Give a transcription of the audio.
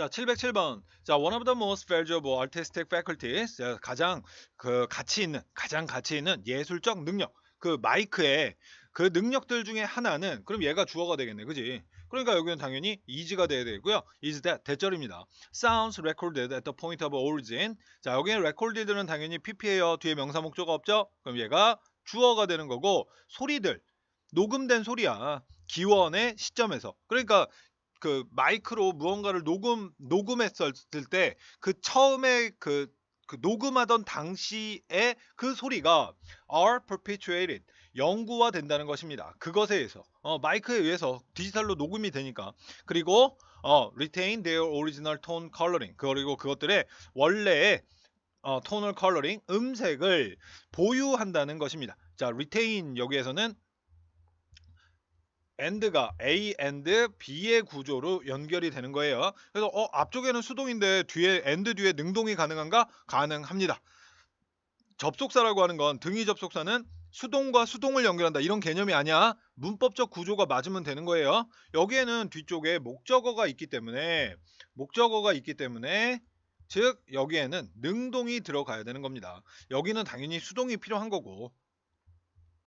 자, 707번. 자, one of the most valuable artistic faculties. 자, 가장 그 가치 있는 가장 가치 있는 예술적 능력. 그 마이크의 그 능력들 중에 하나는 그럼 얘가 주어가 되겠네. 그지? 그러니까 여기는 당연히 is가 돼야 되고요. is that 대절입니다. sounds recorded at the point of origin. 자, 여기는 recorded는 당연히 pp예요. 뒤에 명사 목조가 없죠? 그럼 얘가 주어가 되는 거고 소리들 녹음된 소리야. 기원의 시점에서. 그러니까 그 마이크로 무언가를 녹음 녹음했을 때 그 처음에 그, 그 녹음하던 당시의 그 소리가 are perpetuated 영구화 된다는 것입니다. 그것에 의해서 어, 마이크에 의해서 디지털로 녹음이 되니까 그리고 어, retain their original tone coloring 그리고 그것들의 원래의 어, tonal coloring 음색을 보유한다는 것입니다. 자, retain 여기에서는 and가 A and B의 구조로 연결이 되는 거예요. 그래서 어, 앞쪽에는 수동인데 뒤에 and 뒤에 능동이 가능한가? 가능합니다. 접속사라고 하는 건 등위 접속사는 수동과 수동을 연결한다 이런 개념이 아니야. 문법적 구조가 맞으면 되는 거예요. 여기에는 뒤쪽에 목적어가 있기 때문에 목적어가 있기 때문에 즉 여기에는 능동이 들어가야 되는 겁니다. 여기는 당연히 수동이 필요한 거고